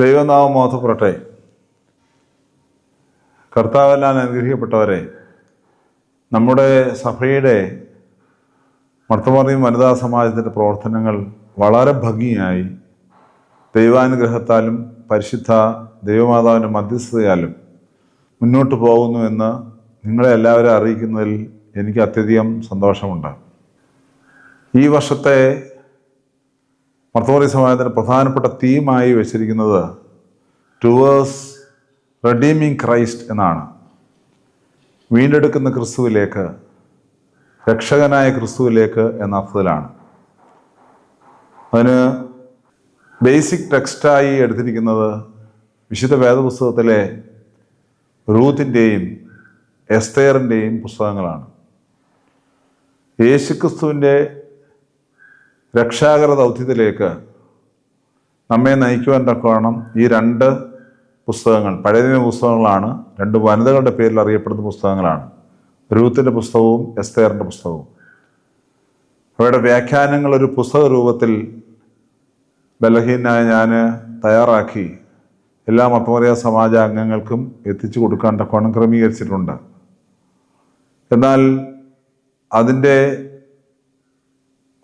ദൈവനാമം മാത്രപ്പെടട്ടെ കർത്താവെല്ലാം അനുഗ്രഹിക്കപ്പെട്ടവരെ നമ്മുടെ സഭയുടെ മർത്തമറിയും വനിതാ സമാജത്തിന്റെ പ്രവർത്തനങ്ങൾ വളരെ ഭംഗിയായി ദൈവാനുഗ്രഹത്താലും പരിശുദ്ധ ദൈവമാതാവിന്റെ മധ്യസ്ഥതയാലും മുന്നോട്ട് പോകുന്നു എന്ന് നിങ്ങളെ എല്ലാവരും അറിയിക്കുന്നതിൽ എനിക്ക് അത്യധികം സന്തോഷമുണ്ട്. ഈ വർഷത്തെ മർത്തോറി സമാജത്തിന്റെ പ്രധാനപ്പെട്ട തീമായി വെച്ചിരിക്കുന്നത് ടുവേഴ്സ് റെഡീമിങ് ക്രൈസ്റ്റ് എന്നാണ്. വീണ്ടെടുക്കുന്ന ക്രിസ്തുവിലേക്ക് രക്ഷകനായ ക്രിസ്തുവിലേക്ക് എന്ന അർത്ഥത്തിലാണ്. അതിന് ബേസിക് ടെക്സ്റ്റായി എടുത്തിരിക്കുന്നത് വിശുദ്ധ വേദപുസ്തകത്തിലെ റൂത്തിന്റെയും എസ്തേറിന്റെയും പുസ്തകങ്ങളാണ്. യേശുക്രിസ്തുവിന്റെ രക്ഷാകര ദൗത്യത്തിലേക്ക് നമ്മെ നയിക്കുവാൻ തക്കവണ്ണം ഈ രണ്ട് പുസ്തകങ്ങൾ പഴയ നിയമ പുസ്തകങ്ങളാണ് രണ്ട് വനിതകളുടെ പേരിൽ അറിയപ്പെടുന്ന പുസ്തകങ്ങളാണ്. രൂത്തിന്റെ പുസ്തകവും എസ്തേറിന്റെ പുസ്തകവും. അവയുടെ വ്യാഖ്യാനങ്ങൾ ഒരു പുസ്തക രൂപത്തിൽ ബലഹീനായ ഞാൻ തയ്യാറാക്കി എല്ലാ മത്തമറിയ സമാജ അംഗങ്ങൾക്കും എത്തിച്ചു കൊടുക്കാൻ തക്കവണ്ണം ക്രമീകരിച്ചിട്ടുണ്ട്. എന്നാൽ അതിന്റെ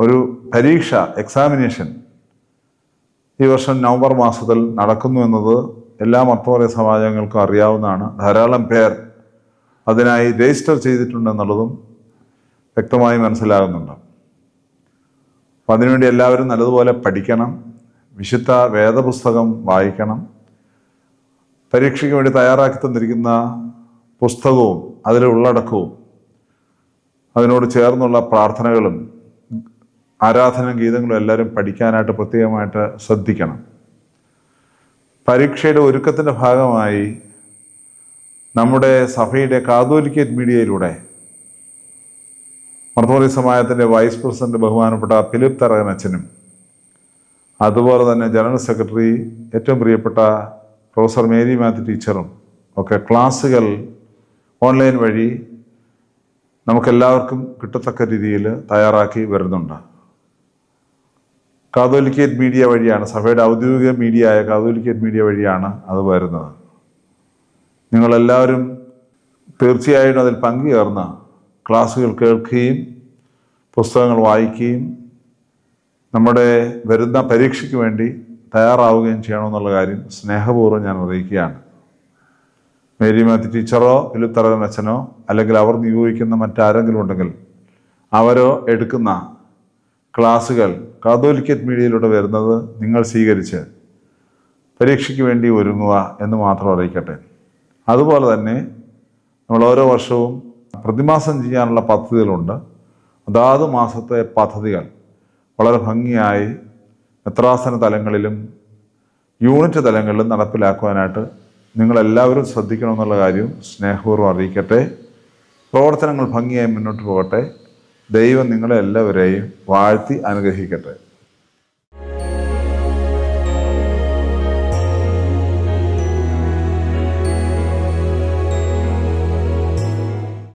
ഒരു പരീക്ഷ എക്സാമിനേഷൻ ഈ വർഷം നവംബർ മാസത്തിൽ നടക്കുന്നു എന്നത് എല്ലാ മർത്തവരെ സമാജങ്ങൾക്കും അറിയാവുന്നതാണ്. ധാരാളം പേർ അതിനായി രജിസ്റ്റർ ചെയ്തിട്ടുണ്ട് എന്നുള്ളതും വ്യക്തമായി മനസ്സിലാകുന്നുണ്ട്. അപ്പം അതിനുവേണ്ടി എല്ലാവരും നല്ലതുപോലെ പഠിക്കണം വിശുദ്ധ വേദപുസ്തകം വായിക്കണം പരീക്ഷയ്ക്ക് വേണ്ടി തയ്യാറാക്കി തന്നിരിക്കുന്ന പുസ്തകവും അതിലെ ഉള്ളടക്കവും അതിനോട് ചേർന്നുള്ള പ്രാർത്ഥനകളും ആരാധന ഗീതങ്ങളും എല്ലാവരും പഠിക്കാനായിട്ട് പ്രത്യേകമായിട്ട് ശ്രദ്ധിക്കണം. പരീക്ഷയുടെ ഒരുക്കത്തിന്റെ ഭാഗമായി നമ്മുടെ സഭയുടെ കാതോലിക്കേറ്റ് മീഡിയയിലൂടെ മർത്തോറി സമാജത്തിന്റെ വൈസ് പ്രസിഡന്റ് ബഹുമാനപ്പെട്ട ഫിലിപ്പ് തറകനച്ചനും അതുപോലെ തന്നെ ജനറൽ സെക്രട്ടറി ഏറ്റവും പ്രിയപ്പെട്ട പ്രൊഫസർ മേരി മാത്യു ടീച്ചറും ഒക്കെ ക്ലാസ്സുകൾ ഓൺലൈൻ വഴി നമുക്കെല്ലാവർക്കും കിട്ടത്തക്ക രീതിയിൽ തയ്യാറാക്കി വരുന്നുണ്ട്. കാതോലിക്കേറ്റ് മീഡിയ വഴിയാണ് സഭയുടെ ഔദ്യോഗിക മീഡിയ ആയ കാതോലിക്കേറ്റ് മീഡിയ വഴിയാണ് അത് വരുന്നത്. നിങ്ങളെല്ലാവരും തീർച്ചയായിട്ടും അതിൽ പങ്കുചേർന്ന് ക്ലാസ്സുകൾ കേൾക്കുകയും പുസ്തകങ്ങൾ വായിക്കുകയും നമ്മുടെ വരുന്ന പരീക്ഷയ്ക്ക് വേണ്ടി തയ്യാറാവുകയും ചെയ്യണമെന്നുള്ള കാര്യം സ്നേഹപൂർവം ഞാൻ അറിയിക്കുകയാണ്. മേരി മാത്യു ടീച്ചറോ ഫിലിത്തറകൻ അച്ഛനോ അല്ലെങ്കിൽ അവർ നിയോഗിക്കുന്ന മറ്റാരെങ്കിലും ഉണ്ടെങ്കിൽ അവരോ എടുക്കുന്ന ക്ലാസ്സുകൾ കാതോലിക്കറ്റ് മീഡിയയിലൂടെ വരുന്നത് നിങ്ങൾ സ്വീകരിച്ച് പരീക്ഷയ്ക്ക് വേണ്ടി ഒരുങ്ങുക എന്ന് മാത്രം അറിയിക്കട്ടെ. അതുപോലെ തന്നെ നമ്മൾ ഓരോ വർഷവും പ്രതിമാസം ചെയ്യാനുള്ള പദ്ധതികളുണ്ട്. അതാത് മാസത്തെ പദ്ധതികൾ വളരെ ഭംഗിയായി നെത്രാസന തലങ്ങളിലും യൂണിറ്റ് തലങ്ങളിലും നടപ്പിലാക്കുവാനായിട്ട് നിങ്ങളെല്ലാവരും ശ്രദ്ധിക്കണമെന്നുള്ള കാര്യം സ്നേഹപൂർവം അറിയിക്കട്ടെ. പ്രവർത്തനങ്ങൾ ഭംഗിയായി മുന്നോട്ട് പോകട്ടെ. ദൈവം നിങ്ങളെ എല്ലാവരെയും വാഴ്ത്തി അനുഗ്രഹിക്കട്ടെ.